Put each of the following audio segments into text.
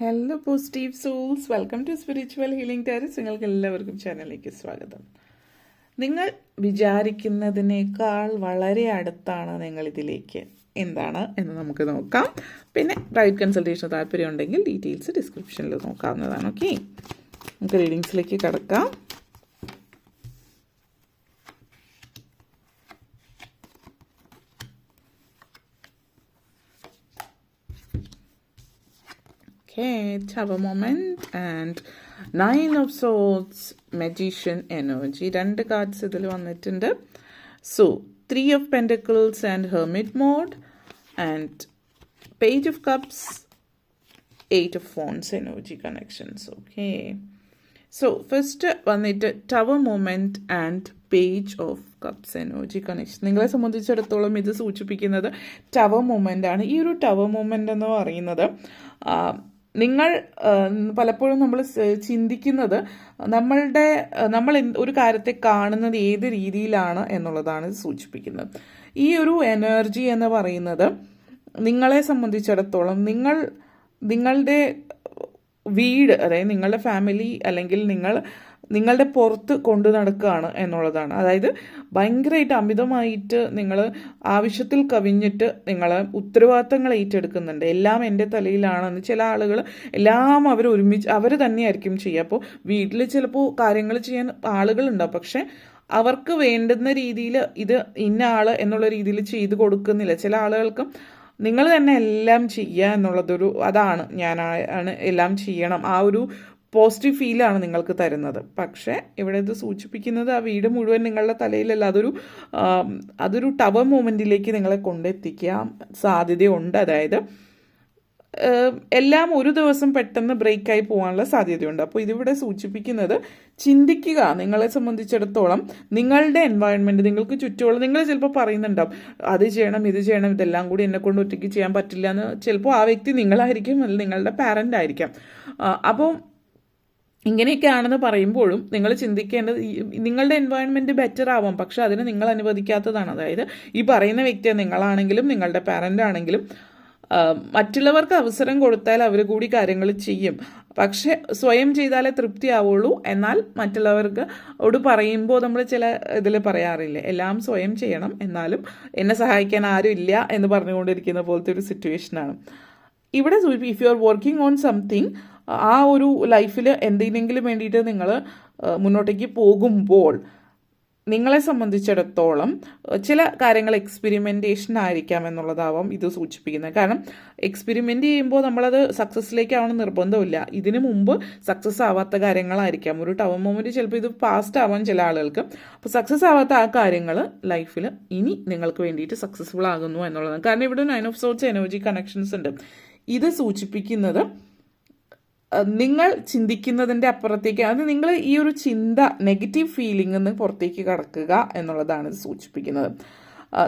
Hello positive souls welcome to spiritual healing Terry's നിങ്ങൾക്ക് എല്ലാവർക്കും ചാനലിലേക്ക് സ്വാഗതം. നിങ്ങൾ വിചാരിക്കുന്നതിനേക്കാൾ വളരെ അടുത്താണ് നിങ്ങൾ ഇതിലേക്ക് എന്താണ് എന്ന് നമുക്ക് നോക്കാം. പിന്നെ പ്രൈവറ്റ് കൺസൾട്ടേഷൻ താല്പര്യം ഉണ്ടെങ്കിൽ ഡീറ്റെയിൽസ് ഡിസ്ക്രിപ്ഷനിൽ നോക്കാവുന്നതാണ് ഓക്കെ നമുക്ക് റീഡിങ്സിലേക്ക് കിടക്കാം. Tower moment and Nine of Swords, Magician Energy. രണ്ട് കാർഡ്സ് ഇതിൽ വന്നിട്ടുണ്ട്. So three of pentacles and hermit mode and page of cups eight of phones energy connections okay so first വന്നിട്ട് tower moment and page of cups energy connection നിങ്ങളെ സംബന്ധിച്ചിടത്തോളം ഇത് സൂചിപ്പിക്കുന്നത് tower moment ആണ്. ഈ ഒരു ടവർ മൂമെന്റ് എന്ന് പറയുന്നത് നിങ്ങൾ പലപ്പോഴും നമ്മൾ ചിന്തിക്കുന്നത് നമ്മളുടെ നമ്മൾ ഒരു കാര്യത്തെ കാണുന്നത് ഏത് രീതിയിലാണ് എന്നുള്ളതാണ് സൂചിപ്പിക്കുന്നത്. ഈ ഒരു എനർജി എന്ന് പറയുന്നത് നിങ്ങളെ സംബന്ധിച്ചിടത്തോളം നിങ്ങൾ നിങ്ങളുടെ വീട് അതായത് നിങ്ങളുടെ ഫാമിലി അല്ലെങ്കിൽ നിങ്ങൾ നിങ്ങളുടെ പുറത്ത് കൊണ്ടു നടക്കുകയാണ് എന്നുള്ളതാണ്. അതായത് ഭയങ്കരമായിട്ട് അമിതമായിട്ട് നിങ്ങൾ ആവശ്യത്തിൽ കവിഞ്ഞിട്ട് നിങ്ങൾ ഉത്തരവാദിത്തങ്ങൾ ഏറ്റെടുക്കുന്നുണ്ട്. എല്ലാം എന്റെ തലയിലാണെന്ന് ചില ആളുകൾ എല്ലാം അവർ ഒരുമിച്ച് അവർ തന്നെയായിരിക്കും ചെയ്യുക. അപ്പോൾ വീട്ടിൽ ചിലപ്പോൾ കാര്യങ്ങൾ ചെയ്യാൻ ആളുകളുണ്ടാവും പക്ഷേ അവർക്ക് വേണ്ടുന്ന രീതിയിൽ ഇത് ഇന്ന ആൾ എന്നുള്ള രീതിയിൽ ചെയ്തു കൊടുക്കുന്നില്ല. ചില ആളുകൾക്ക് നിങ്ങൾ തന്നെ എല്ലാം ചെയ്യുക എന്നുള്ളതൊരു അതാണ്. ഞാൻ ആണ് എല്ലാം ചെയ്യണം. ആ ഒരു പോസിറ്റീവ് ഫീലാണ് നിങ്ങൾക്ക് തരുന്നത്. പക്ഷേ ഇവിടെ ഇത് സൂചിപ്പിക്കുന്നത് ആ വീട് മുഴുവൻ നിങ്ങളുടെ തലയിലല്ല. അതൊരു അതൊരു ടവർ മൂമെന്റിലേക്ക് നിങ്ങളെ കൊണ്ടെത്തിക്കാൻ സാധ്യതയുണ്ട്. അതായത് എല്ലാം ഒരു ദിവസം പെട്ടെന്ന് ബ്രേക്കായി പോകാനുള്ള സാധ്യതയുണ്ട്. അപ്പോൾ ഇതിവിടെ സൂചിപ്പിക്കുന്നത് ചിന്തിക്കുക. നിങ്ങളെ സംബന്ധിച്ചിടത്തോളം നിങ്ങളുടെ എൻവയോൺമെന്റ് നിങ്ങൾക്ക് ചുറ്റുമുള്ള നിങ്ങൾ ചിലപ്പോൾ പറയുന്നുണ്ടാവും അത് ചെയ്യണം ഇത് ചെയ്യണം ഇതെല്ലാം കൂടി എന്നെ കൊണ്ട് ഒറ്റയ്ക്ക് ചെയ്യാൻ പറ്റില്ല എന്ന്. ചിലപ്പോൾ ആ വ്യക്തി നിങ്ങളായിരിക്കും അല്ലെങ്കിൽ നിങ്ങളുടെ പാരന്റ് ആയിരിക്കാം. അപ്പോൾ ഇങ്ങനെയൊക്കെയാണെന്ന് പറയുമ്പോഴും നിങ്ങൾ ചിന്തിക്കേണ്ടത് നിങ്ങളുടെ എൻവയോൺമെന്റ് ബെറ്റർ ആവാം. പക്ഷെ അതിന് നിങ്ങൾ അനുവദിക്കാത്തതാണ്. അതായത് ഈ പറയുന്ന വ്യക്തി നിങ്ങളാണെങ്കിലും നിങ്ങളുടെ പാരന്റ് ആണെങ്കിലും മറ്റുള്ളവർക്ക് അവസരം കൊടുത്താൽ അവർ കൂടി കാര്യങ്ങൾ ചെയ്യും. പക്ഷെ സ്വയം ചെയ്താലേ തൃപ്തിയാവുള്ളൂ. എന്നാൽ മറ്റുള്ളവർക്ക് ഓട് പറയുമ്പോൾ നമ്മൾ ചില ഇതിൽ പറയാറില്ലേ എല്ലാം സ്വയം ചെയ്യണം. എന്നാലും എന്നെ സഹായിക്കാൻ ആരും ഇല്ല എന്ന് പറഞ്ഞുകൊണ്ടിരിക്കുന്ന പോലത്തെ ഒരു സിറ്റുവേഷനാണ് ഇവിടെ if you are working on something ആ ഒരു ലൈഫിൽ എന്തിനെങ്കിലും വേണ്ടിയിട്ട് നിങ്ങൾ മുന്നോട്ടേക്ക് പോകുമ്പോൾ നിങ്ങളെ സംബന്ധിച്ചിടത്തോളം ചില കാര്യങ്ങൾ എക്സ്പെരിമെന്റേഷൻ ആയിരിക്കാം എന്നുള്ളതാവാം ഇത് സൂചിപ്പിക്കുന്നത്. കാരണം എക്സ്പെരിമെന്റ് ചെയ്യുമ്പോൾ നമ്മളത് സക്സസ്സിലേക്കാവണം നിർബന്ധമില്ല. ഇതിനു മുമ്പ് സക്സസ് ആവാത്ത കാര്യങ്ങളായിരിക്കാം. ഒരു ടവർ മൊമെന്റ് ചിലപ്പോൾ ഇത് പാസ്റ്റ് ആവാൻ ചില ആളുകൾക്ക്. അപ്പോൾ സക്സസ് ആവാത്ത ആ കാര്യങ്ങൾ ലൈഫിൽ ഇനി നിങ്ങൾക്ക് വേണ്ടിയിട്ട് സക്സസ്ഫുൾ ആകുന്നു എന്നുള്ളതാണ്. കാരണം ഇവിടെ nine of swords energy connections ഉണ്ട്. ഇത് സൂചിപ്പിക്കുന്നത് നിങ്ങൾ ചിന്തിക്കുന്നതിന്റെ അപ്പുറത്തേക്ക് അത് നിങ്ങൾ ഈ ഒരു ചിന്ത നെഗറ്റീവ് ഫീലിംഗ് നിന്ന് പുറത്തേക്ക് കടക്കുക എന്നുള്ളതാണ് ഇത് സൂചിപ്പിക്കുന്നത്.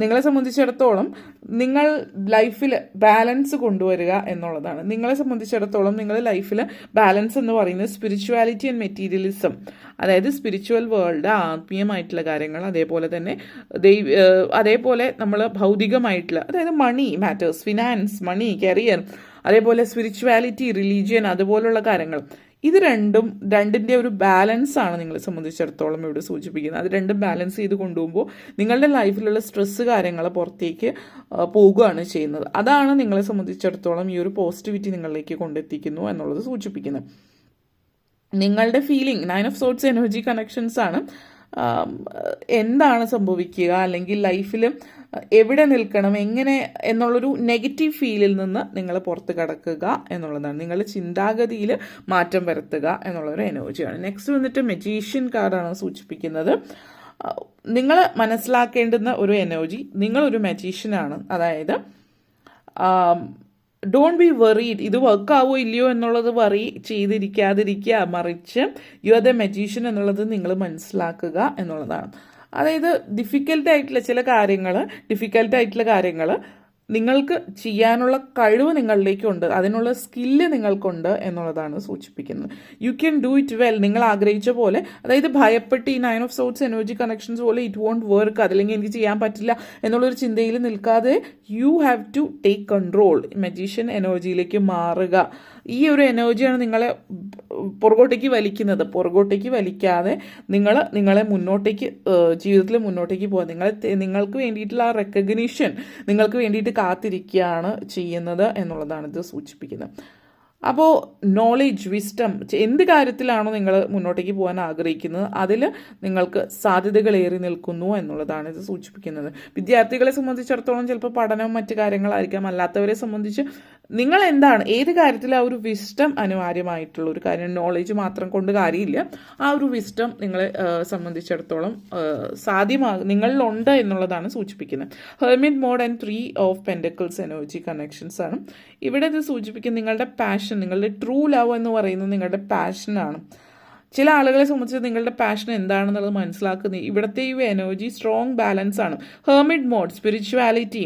നിങ്ങളെ സംബന്ധിച്ചിടത്തോളം നിങ്ങൾ ലൈഫിൽ ബാലൻസ് കൊണ്ടുവരിക എന്നുള്ളതാണ്. നിങ്ങളെ സംബന്ധിച്ചിടത്തോളം നിങ്ങൾ ലൈഫിൽ ബാലൻസ് എന്ന് പറയുന്നത് സ്പിരിച്വാലിറ്റി ആൻഡ് മെറ്റീരിയലിസം അതായത് സ്പിരിച്വൽ വേൾഡ് ആത്മീയമായിട്ടുള്ള കാര്യങ്ങൾ അതേപോലെ തന്നെ ദൈവ അതേപോലെ നമ്മൾ ഭൗതികമായിട്ടുള്ള അതായത് money matters finance money career അതേപോലെ സ്പിരിച്വാലിറ്റി റിലീജിയൻ അതുപോലുള്ള കാര്യങ്ങൾ. ഇത് രണ്ടും രണ്ടിന്റെ ഒരു ബാലൻസ് ആണ് നിങ്ങളെ സംബന്ധിച്ചിടത്തോളം ഇവിടെ സൂചിപ്പിക്കുന്നത്. അത് രണ്ടും ബാലൻസ് ചെയ്ത് കൊണ്ടുപോകുമ്പോൾ നിങ്ങളുടെ ലൈഫിലുള്ള സ്ട്രെസ്സ് കാര്യങ്ങൾ പുറത്തേക്ക് പോവുകയാണ് ചെയ്യുന്നത്. അതാണ് നിങ്ങളെ സംബന്ധിച്ചിടത്തോളം ഈ ഒരു പോസിറ്റിവിറ്റി നിങ്ങളിലേക്ക് കൊണ്ടെത്തിക്കുന്നു എന്നുള്ളത് സൂചിപ്പിക്കുന്നത്. നിങ്ങളുടെ feeling nine of swords energy connections ആണ്. എന്താണ് സംഭവിക്കുക? അല്ലെങ്കിൽ ലൈഫിൽ എവിടെ നിൽക്കണം? എങ്ങനെ എന്നുള്ളൊരു നെഗറ്റീവ് ഫീലിൽ നിന്ന് നിങ്ങൾ പുറത്ത് കടക്കുക എന്നുള്ളതാണ്. നിങ്ങളുടെ ചിന്താഗതിയിൽ മാറ്റം വരുത്തുക എന്നുള്ളൊരു എനർജിയാണ് നെക്സ്റ്റ് വന്നിട്ട് മെജീഷ്യൻ കാർഡാണ് സൂചിപ്പിക്കുന്നത്. നിങ്ങൾ മനസ്സിലാക്കേണ്ടുന്ന ഒരു എനർജി നിങ്ങളൊരു മെജീഷ്യനാണ് അതായത് ഡോണ്ട് ബി വെറീഡ് ഇത് വർക്ക് ആവോ ഇല്ലയോ എന്നുള്ളത് വറി ചെയ്തിരിക്കാതിരിക്കുക മറിച്ച് യു ആർ ദ മെജീഷ്യൻ എന്നുള്ളത് നിങ്ങൾ മനസ്സിലാക്കുക എന്നുള്ളതാണ്. അതായത് ഡിഫിക്കൽട്ട് ആയിട്ടുള്ള ചില കാര്യങ്ങൾ ഡിഫിക്കൽട്ട് ആയിട്ടുള്ള കാര്യങ്ങൾ നിങ്ങൾക്ക് ചെയ്യാനുള്ള കഴിവ് നിങ്ങളിലേക്കുണ്ട്. അതിനുള്ള സ്കില്ല് നിങ്ങൾക്കുണ്ട് എന്നുള്ളതാണ് സൂചിപ്പിക്കുന്നത്. You can do it well നിങ്ങൾ ആഗ്രഹിച്ച പോലെ അതായത് ഭയപ്പെട്ട് ഈ nine of swords energy connections പോലെ ഇറ്റ് വോണ്ട് വർക്ക് അതല്ലെങ്കിൽ എനിക്ക് ചെയ്യാൻ പറ്റില്ല എന്നുള്ളൊരു ചിന്തയിൽ നിൽക്കാതെ you have to take control magician എനർജിയിലേക്ക് മാറുക. ഈ ഒരു എനർജിയാണ് നിങ്ങളെ പുറകോട്ടേക്ക് വലിക്കുന്നത്. പുറകോട്ടേക്ക് വലിക്കാതെ നിങ്ങൾ നിങ്ങളെ മുന്നോട്ടേക്ക് ജീവിതത്തിൽ മുന്നോട്ടേക്ക് പോകുക നിങ്ങളെ നിങ്ങൾക്ക് വേണ്ടിയിട്ടുള്ള ആ റെക്കഗ്നീഷൻ നിങ്ങൾക്ക് വേണ്ടിയിട്ട് കാത്തിരിക്കുകയാണ് ചെയ്യുന്നത് എന്നുള്ളതാണ് ഇത് സൂചിപ്പിക്കുന്നത്. അപ്പോൾ നോളേജ് വിസ്റ്റം എന്ത് കാര്യത്തിലാണോ നിങ്ങൾ മുന്നോട്ടേക്ക് പോകാൻ ആഗ്രഹിക്കുന്നത് അതിൽ നിങ്ങൾക്ക് സാധ്യതകൾ ഏറി നിൽക്കുന്നു എന്നുള്ളതാണ് ഇത് സൂചിപ്പിക്കുന്നത്. വിദ്യാർത്ഥികളെ സംബന്ധിച്ചിടത്തോളം ചിലപ്പോൾ പഠനവും മറ്റു കാര്യങ്ങളായിരിക്കാം. അല്ലാത്തവരെ സംബന്ധിച്ച് നിങ്ങൾ എന്താണ് ഏത് കാര്യത്തിൽ ആ ഒരു വിസ്റ്റം അനിവാര്യമായിട്ടുള്ള ഒരു കാര്യം നോളേജ് മാത്രം കൊണ്ട് കാര്യമില്ല. ആ ഒരു വിസ്റ്റം നിങ്ങളെ സംബന്ധിച്ചിടത്തോളം സാധ്യമാ നിങ്ങളിലുണ്ട് എന്നുള്ളതാണ് സൂചിപ്പിക്കുന്നത്. Hermit mode and three of pentacles energy connections ആണ്. ഇവിടെ ഇത് സൂചിപ്പിക്കുന്നത് നിങ്ങളുടെ പാഷൻ നിങ്ങളുടെ ട്രൂ ലവ് എന്ന് പറയുന്നത് നിങ്ങളുടെ പാഷനാണ് ചില ആളുകളെ സംബന്ധിച്ച് നിങ്ങളുടെ പാഷൻ എന്താണെന്നുള്ളത് മനസ്സിലാക്കുന്നത് ഇവിടുത്തെ ഈ എനർജി സ്ട്രോങ് ബാലൻസ് ആണ്. Hermit mode spirituality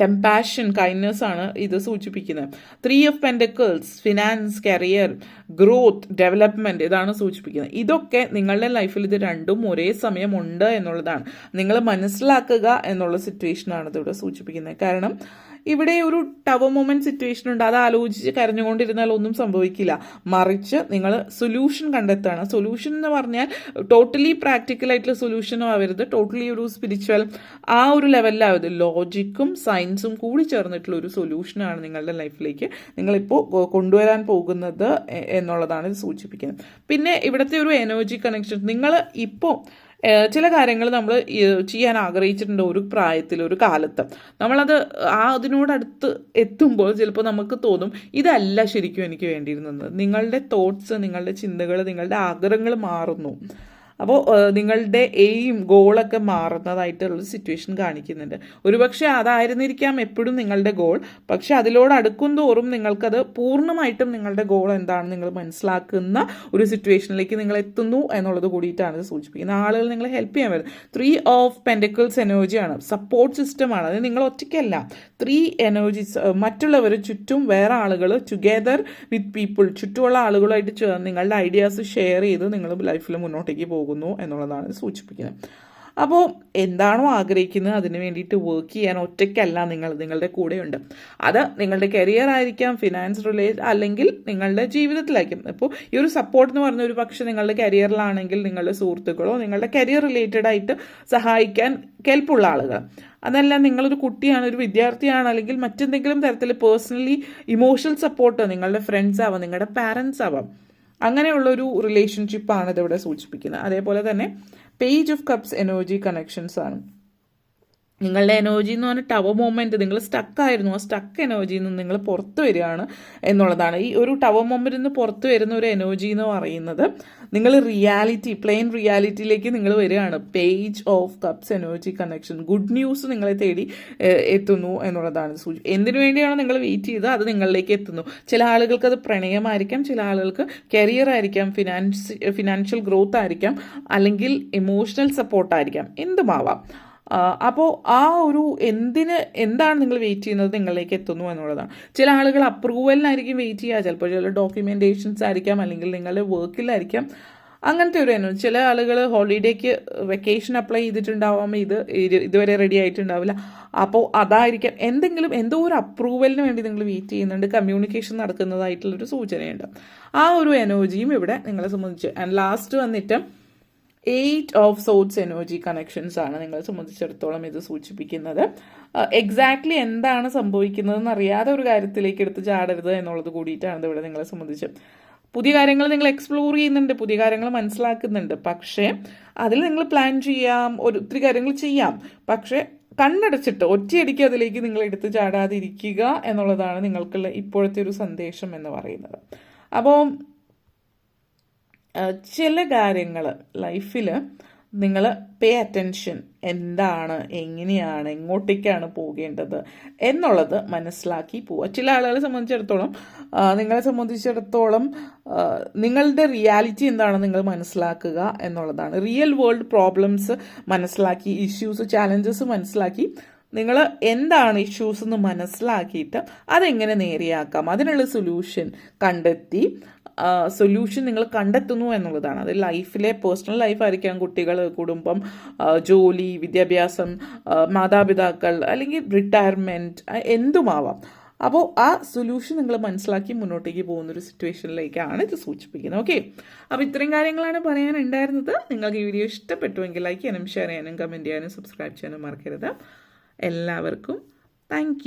compassion kindness ആണ് ഇത് സൂചിപ്പിക്കുന്നത്. Three of pentacles finance career growth development ഇതാണ് സൂചിപ്പിക്കുന്നത്. ഇതൊക്കെ നിങ്ങളുടെ ലൈഫിൽ ഇത് രണ്ടും ഒരേ സമയം ഉണ്ട് എന്നുള്ളതാണ്. നിങ്ങൾ മനസ്സിലാക്കുക എന്നുള്ള സിറ്റുവേഷനാണ് ഇതിവിടെ സൂചിപ്പിക്കുന്നത്. കാരണം ഇവിടെ ഒരു ടവർ മൊമെന്റ് സിറ്റുവേഷൻ ഉണ്ട്. അത് ആലോചിച്ച് കരഞ്ഞുകൊണ്ടിരുന്നാൽ ഒന്നും സംഭവിക്കില്ല. മറിച്ച് നിങ്ങൾ സൊല്യൂഷൻ കണ്ടെത്തുകയാണ്. സൊല്യൂഷൻ എന്ന് പറഞ്ഞാൽ ടോട്ടലി പ്രാക്ടിക്കൽ ആയിട്ടുള്ള സൊല്യൂഷനും ആവരുത്. ടോട്ടലി ഒരു സ്പിരിച്വൽ ആ ഒരു ലെവലിലാവരുത് ലോജിക്കും സയൻസും കൂടി ചേർന്നിട്ടുള്ള ഒരു സൊല്യൂഷനാണ് നിങ്ങളുടെ ലൈഫിലേക്ക് നിങ്ങളിപ്പോൾ കൊണ്ടുവരാൻ പോകുന്നത് എന്നുള്ളതാണ് ഇത് സൂചിപ്പിക്കുന്നത്. പിന്നെ ഇവിടുത്തെ ഒരു എനർജി കണക്ഷൻ നിങ്ങൾ ഇപ്പോൾ ചില കാര്യങ്ങൾ നമ്മൾ ചെയ്യാൻ ആഗ്രഹിച്ചിട്ടുണ്ട് ഒരു പ്രായത്തിൽ ഒരു കാലത്ത്. നമ്മളത് ആ അതിനോടടുത്ത് എത്തുമ്പോൾ ചിലപ്പോൾ നമുക്ക് തോന്നും ഇതല്ല ശരിക്കും എനിക്ക് വേണ്ടിയിരുന്നത്. നിങ്ങളുടെ തോട്ട്സ് നിങ്ങളുടെ ചിന്തകൾ നിങ്ങളുടെ ആഗ്രഹങ്ങൾ മാറുന്നു. അപ്പോൾ നിങ്ങളുടെ എയിം ഗോളൊക്കെ മാറുന്നതായിട്ടുള്ള സിറ്റുവേഷൻ കാണിക്കുന്നുണ്ട്. ഒരുപക്ഷെ അതായിരുന്നിരിക്കാം എപ്പോഴും നിങ്ങളുടെ ഗോൾ പക്ഷെ അതിലോട് അടുക്കും തോറും നിങ്ങൾക്കത് പൂർണമായിട്ടും നിങ്ങളുടെ ഗോൾ എന്താണെന്ന് നിങ്ങൾ മനസ്സിലാക്കുന്ന ഒരു സിറ്റുവേഷനിലേക്ക് നിങ്ങൾ എത്തുന്നു എന്നുള്ളത് കൂടിയിട്ടാണ് ഇത് സൂചിപ്പിക്കുന്നത്. ആളുകൾ നിങ്ങളെ ഹെൽപ്പ് ചെയ്യാൻ വരും ത്രീ ഓഫ് പെൻഡക്കിൾസ് എനർജിയാണ് സപ്പോർട്ട് സിസ്റ്റമാണ് അത് നിങ്ങൾ ഒറ്റയ്ക്കല്ല. ത്രീ എനർജീസ് മറ്റുള്ളവർ ചുറ്റും വേറെ ആളുകൾ ടുഗെദർ വിത്ത് പീപ്പിൾ ചുറ്റുമുള്ള ആളുകളായിട്ട് നിങ്ങളുടെ ഐഡിയാസ് ഷെയർ ചെയ്ത് നിങ്ങൾ ലൈഫിൽ മുന്നോട്ടേക്ക് പോകുന്നു എന്നുള്ളതാണ് സൂചിപ്പിക്കുന്നത്. അപ്പോൾ എന്താണോ ആഗ്രഹിക്കുന്നത് അതിന് വേണ്ടിയിട്ട് വർക്ക് ചെയ്യാൻ ഒറ്റയ്ക്കല്ല നിങ്ങൾ നിങ്ങളുടെ കൂടെയുണ്ട്. അത് നിങ്ങളുടെ കരിയർ ആയിരിക്കാം ഫിനാൻസ് റിലേറ്റ് അല്ലെങ്കിൽ നിങ്ങളുടെ ജീവിതത്തിലായിരിക്കും. ഇപ്പോൾ ഈ ഒരു സപ്പോർട്ട് എന്ന് പറഞ്ഞ ഒരു പക്ഷേ നിങ്ങളുടെ കരിയറിലാണെങ്കിൽ നിങ്ങളുടെ സുഹൃത്തുക്കളോ നിങ്ങളുടെ കരിയർ റിലേറ്റഡ് ആയിട്ട് സഹായിക്കാൻ കെൽപ്പുള്ള ആളുകൾ. അതല്ല നിങ്ങളൊരു കുട്ടിയാണ് ഒരു വിദ്യാർത്ഥിയാണ് അല്ലെങ്കിൽ മറ്റെന്തെങ്കിലും തരത്തിൽ പേഴ്സണലി ഇമോഷണൽ സപ്പോർട്ട് നിങ്ങളുടെ ഫ്രണ്ട്സ് ആവാം നിങ്ങളുടെ പാരൻസ് ആവാം. അങ്ങനെയുള്ളൊരു റിലേഷൻഷിപ്പാണ് ഇതിവിടെ സൂചിപ്പിക്കുന്നത്. അതേപോലെ തന്നെ page of cups energy connections ആണ്. നിങ്ങളുടെ എനർജി എന്ന് പറഞ്ഞാൽ ടവർ മൊമെന്റ് നിങ്ങൾ സ്റ്റക്കായിരുന്നു ആ സ്റ്റക്ക് എനർജിയിൽ നിന്ന് നിങ്ങൾ പുറത്ത് വരികയാണ് എന്നുള്ളതാണ്. ഈ ഒരു ടവർ മൊമെന്റിൽ നിന്ന് പുറത്ത് വരുന്ന ഒരു എനർജി എന്ന് പറയുന്നത് നിങ്ങൾ റിയാലിറ്റി പ്ലെയിൻ റിയാലിറ്റിയിലേക്ക് നിങ്ങൾ വരികയാണ്. Page of cups energy connection good news നിങ്ങളെ തേടി എത്തുന്നു എന്നുള്ളതാണ് സൂചി എന്തിനു വേണ്ടിയാണ് നിങ്ങൾ വെയിറ്റ് ചെയ്ത് അത് നിങ്ങളിലേക്ക് എത്തുന്നു. ചില ആളുകൾക്ക് അത് പ്രണയമായിരിക്കാം ചില ആളുകൾക്ക് കരിയർ ആയിരിക്കാം ഫിനാൻസ് ഫിനാൻഷ്യൽ ഗ്രോത്ത് ആയിരിക്കാം അല്ലെങ്കിൽ ഇമോഷണൽ സപ്പോർട്ടായിരിക്കാം എന്തുമാവാം? അപ്പോൾ ആ ഒരു എന്തിന് എന്താണ് നിങ്ങൾ വെയിറ്റ് ചെയ്യുന്നത് നിങ്ങളിലേക്ക് എത്തുന്നു എന്നുള്ളതാണ്. ചില ആളുകൾ അപ്രൂവലിനായിരിക്കും വെയിറ്റ് ചെയ്യുക. ചിലപ്പോൾ ചില ഡോക്യുമെന്റേഷൻസ് ആയിരിക്കാം അല്ലെങ്കിൽ നിങ്ങളുടെ വർക്കിലായിരിക്കാം അങ്ങനത്തെ ഒരു എനർജി. ചില ആളുകൾ ഹോളിഡേക്ക് വെക്കേഷൻ അപ്ലൈ ചെയ്തിട്ടുണ്ടാവാം. ഇത് ഇത് ഇതുവരെ റെഡി ആയിട്ടുണ്ടാവില്ല. അപ്പോൾ അതായിരിക്കാം. എന്തെങ്കിലും എന്തോ ഒരു അപ്രൂവലിന് വേണ്ടി നിങ്ങൾ വെയിറ്റ് ചെയ്യുന്നുണ്ട്. കമ്മ്യൂണിക്കേഷൻ നടക്കുന്നതായിട്ടുള്ളൊരു സൂചനയുണ്ട്. ആ ഒരു എനർജിയും ഇവിടെ നിങ്ങളെ സംബന്ധിച്ച്. ആൻഡ് ലാസ്റ്റ് വന്നിട്ട് eight of swords energy connections ആണ് നിങ്ങളെ സംബന്ധിച്ചിടത്തോളം ഇത് സൂചിപ്പിക്കുന്നത്. എക്സാക്ട്ലി എന്താണ് സംഭവിക്കുന്നതെന്ന് അറിയാതെ ഒരു കാര്യത്തിലേക്ക് എടുത്ത് ചാടരുത് എന്നുള്ളത് കൂടിയിട്ടാണ് ഇവിടെ നിങ്ങളെ സംബന്ധിച്ച്. പുതിയ കാര്യങ്ങൾ നിങ്ങൾ എക്സ്പ്ലോർ ചെയ്യുന്നുണ്ട് പുതിയ കാര്യങ്ങൾ മനസ്സിലാക്കുന്നുണ്ട്. പക്ഷേ അതിൽ നിങ്ങൾ പ്ലാൻ ചെയ്യാം ഒരു ഒത്തിരി കാര്യങ്ങൾ ചെയ്യാം. പക്ഷേ കണ്ണടച്ചിട്ട് ഒറ്റയടിക്ക് അതിലേക്ക് നിങ്ങൾ എടുത്ത് ചാടാതിരിക്കുക എന്നുള്ളതാണ് നിങ്ങൾക്കുള്ള ഇപ്പോഴത്തെ ഒരു സന്ദേശം എന്ന് പറയുന്നത്. അപ്പോൾ ചില കാര്യങ്ങൾ ലൈഫിൽ നിങ്ങൾ പേ അറ്റൻഷൻ എന്താണ് എങ്ങനെയാണ് എങ്ങോട്ടേക്കാണ് പോകേണ്ടത് എന്നുള്ളത് മനസ്സിലാക്കി പോവുക. ചില ആളുകളെ സംബന്ധിച്ചിടത്തോളം നിങ്ങളെ സംബന്ധിച്ചിടത്തോളം നിങ്ങളുടെ റിയാലിറ്റി എന്താണ് നിങ്ങൾ മനസ്സിലാക്കുക എന്നുള്ളതാണ്. റിയൽ വേൾഡ് പ്രോബ്ലംസ് മനസ്സിലാക്കി ഇഷ്യൂസ് ചാലഞ്ചസ് മനസ്സിലാക്കി നിങ്ങൾ എന്താണ് ഇഷ്യൂസ് എന്ന് മനസ്സിലാക്കിയിട്ട് അതെങ്ങനെ നേരെയാക്കാം. അതിനുള്ള സൊല്യൂഷൻ കണ്ടെത്തി സൊല്യൂഷൻ നിങ്ങൾ കണ്ടെത്തുന്നു എന്നുള്ളതാണ്. അത് ലൈഫിലെ പേഴ്സണൽ ലൈഫായിരിക്കാം കുട്ടികൾ കുടുംബം ജോലി വിദ്യാഭ്യാസം മാതാപിതാക്കൾ അല്ലെങ്കിൽ റിട്ടയർമെന്റ് എന്തുമാവാം. അപ്പോൾ ആ സൊല്യൂഷൻ നിങ്ങൾ മനസ്സിലാക്കി മുന്നോട്ടേക്ക് പോകുന്നൊരു സിറ്റുവേഷനിലേക്കാണ് ഇത് സൂചിപ്പിക്കുന്നത്. ഓക്കെ അപ്പോൾ ഇത്രയും കാര്യങ്ങളാണ് പറയാനുണ്ടായിരുന്നത്. നിങ്ങൾക്ക് ഈ വീഡിയോ ഇഷ്ടപ്പെട്ടുവെങ്കിൽ ലൈക്ക് ചെയ്യാനും ഷെയർ ചെയ്യാനും കമന്റ് ചെയ്യാനും സബ്സ്ക്രൈബ് ചെയ്യാനും മറക്കരുത്. എല്ലാവർക്കും താങ്ക്